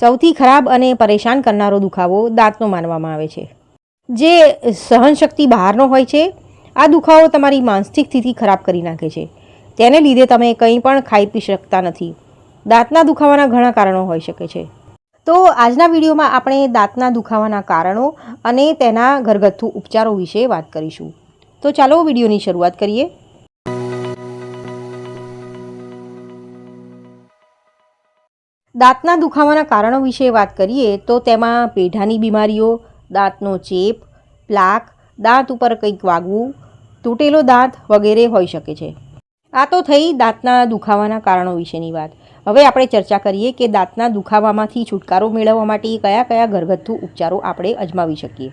સૌથી ખરાબ અને પરેશાન કરનારો દુખાવો દાંતનો માનવામાં આવે છે. જે સહનશક્તિ બહારનો હોય છે, આ દુખાવો તમારી માનસિક સ્થિતિ ખરાબ કરી નાખે છે. તેને લીધે તમે કંઈ પણ ખાઈ પી શકતા નથી. દાંતના દુખાવાના ઘણા કારણો હોઈ શકે છે. તો આજના વિડીયોમાં આપણે દાંતના દુખાવાના કારણો અને તેના ઘરગથ્થુ ઉપચારો વિશે વાત કરીશું. તો ચાલો વિડીયોની શરૂઆત કરીએ. દાંતના દુખાવાના કારણો વિશે વાત કરીએ તો તેમાં પેઢાની બીમારીઓ, દાંતનો ચેપ પ્લાક દાંત ઉપર કંઈક વાગવું, તૂટેલો દાંત વગેરે હોઈ શકે છે. આ તો થઈ દાંતના દુખાવાના કારણો વિશેની વાત. હવે આપણે ચર્ચા કરીએ કે દાંતના દુખાવામાંથી છુટકારો મેળવવા માટે કયા કયા ઘરગથ્થુ ઉપચારો આપણે અજમાવી શકીએ.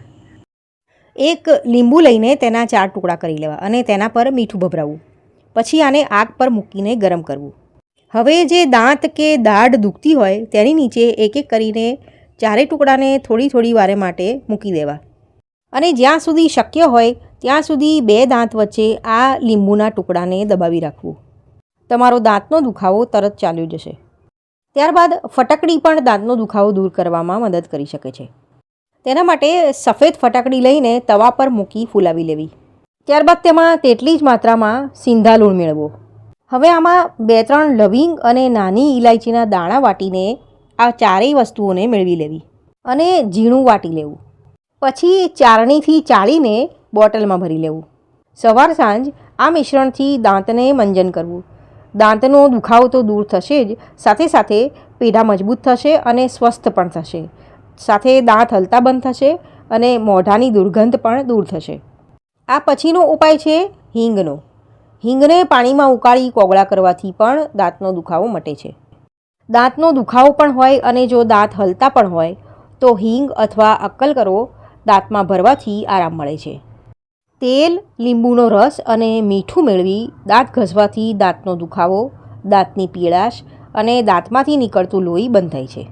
એક લીંબુ લઈને તેના ચાર ટુકડા કરી લેવા અને તેના પર મીઠું ભભરાવવું પછી આને આગ પર મૂકીને ગરમ કરવું. હવે જે દાંત કે દાઢ દુખતી હોય તેની નીચે એક એક કરીને ચારેય ટુકડાને થોડી થોડી વારે માટે મૂકી દેવા. અને જ્યાં સુધી શક્ય હોય ત્યાં સુધી બે દાંત વચ્ચે આ લીંબુના ટુકડાને દબાવી રાખવું. તમારો દાંતનો દુખાવો તરત ચાલ્યો જશે. ત્યારબાદ ફટકડી પણ દાંતનો દુખાવો દૂર કરવામાં મદદ કરી શકે છે. તેના માટે સફેદ ફટાકડી લઈને તવા પર મૂકી ફૂલાવી લેવી. ત્યારબાદ તેમાં તેટલી જ માત્રામાં સિંધા લૂણ મેળવો. હવે આમાં બે ત્રણ લવિંગ અને નાની ઇલાયચીના દાણા વાટીને આ ચારેય વસ્તુઓને મેળવી લેવી અને ઝીણું વાટી લેવું. પછી ચારણીથી ચાળીને બોટલમાં ભરી લેવું. સવાર સાંજ આ મિશ્રણથી દાંતને મંજન કરવું. દાંતનો દુખાવો તો દૂર થશે જ, સાથે સાથે પેઢા મજબૂત થશે અને સ્વસ્થ પણ થશે. સાથે દાંત હલતા બંધ થશે અને મોઢાની દુર્ગંધ પણ દૂર થશે. આ પછીનો ઉપાય છે હિંગનો. હિંગને પાણીમાં ઉકાળી કોગળા કરવાથી પણ દાંતનો દુખાવો મટે છે. દાંતનો દુખાવો પણ હોય અને જો દાંત હલતા પણ હોય, તો હિંગ અથવા અક્કલ કરો દાંતમાં ભરવાથી આરામ મળે છે. તેલ, લીંબુનો રસ અને મીઠું મેળવી દાંત ઘસવાથી દાંતનો દુખાવો, દાંતની પીળાશ અને દાંતમાંથી નીકળતું લોહી બંધ થાય છે.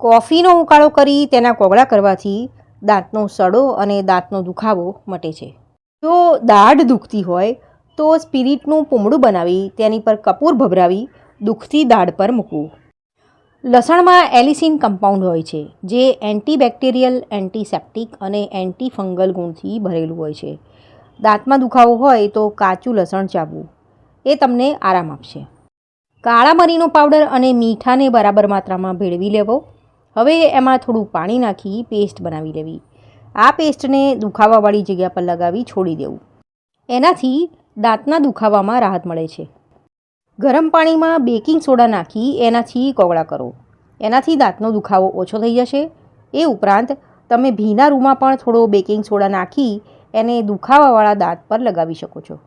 કોફીનો ઉકાળો કરી તેના કોગળા કરવાથી દાંતનો સડો અને દાંતનો દુખાવો મટે છે. જો દાઢ દુખતી હોય તો સ્પિરિટનું પૂમડું બનાવી તેની પર કપૂર ભભરાવી દુઃખથી દાઢ પર મૂકવું. લસણમાં એલિસિન કમ્પાઉન્ડ હોય છે, જે એન્ટીબેક્ટેરિયલ, એન્ટીસેપ્ટિક અને એન્ટીફંગલ ગુણથી ભરેલું હોય છે. દાંતમાં દુખાવો હોય તો કાચું લસણ ચાવવું એ તમને આરામ આપશે. કાળા મરીનો પાવડર અને મીઠાને બરાબર માત્રામાં ભેળવી લેવો. હવે એમાં થોડું પાણી નાખી પેસ્ટ બનાવી લેવી. આ પેસ્ટને દુખાવાવાળી જગ્યા પર લગાવી છોડી દેવું. એનાથી દાંતના દુખાવામાં રાહત મળે છે. ગરમ પાણીમાં બેકિંગ સોડા નાખી એનાથી કોગળા કરો. એનાથી દાંતનો દુખાવો ઓછો થઈ જશે. એ ઉપરાંત તમે ભીના રૂમાં પણ થોડો બેકિંગ સોડા નાખી એને દુખાવાવાળા દાંત પર લગાવી શકો છો.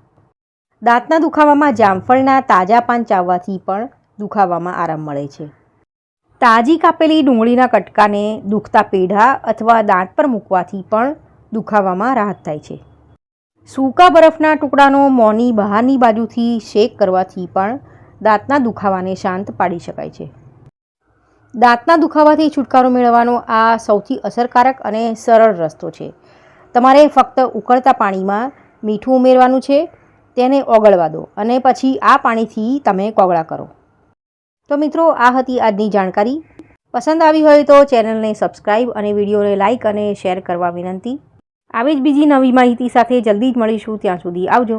દાંતના દુખાવામાં જામફળના તાજા પાન ચાવવાથી પણ દુખાવામાં આરામ મળે છે. તાજી કાપેલી ડુંગળીના કટકાને દુખતા પેઢા અથવા દાંત પર મૂકવાથી પણ દુખાવામાં રાહત થાય છે. સૂકા બરફના ટુકડાનો મોંની બહારની બાજુથી શેક કરવાથી પણ દાંતના દુખાવાને શાંત પાડી શકાય છે. દાંતના દુખાવાથી છુટકારો મેળવવાનો આ સૌથી અસરકારક અને સરળ રસ્તો છે. તમારે ફક્ત ઉકળતા પાણીમાં મીઠું ઉમેરવાનું છે, તેને ઓગળવા દો અને પછી આ પાણીથી તમે કોગળા કરો. તો મિત્રો, આ હતી આજની જાણકારી. પસંદ આવી હોય તો ચેનલને સબસ્ક્રાઈબ અને વિડીયોને લાઇક અને શેર કરવા વિનંતી. આવી જ બીજી નવી માહિતી સાથે જલ્દી જ મળીશું ત્યાં સુધી આવજો.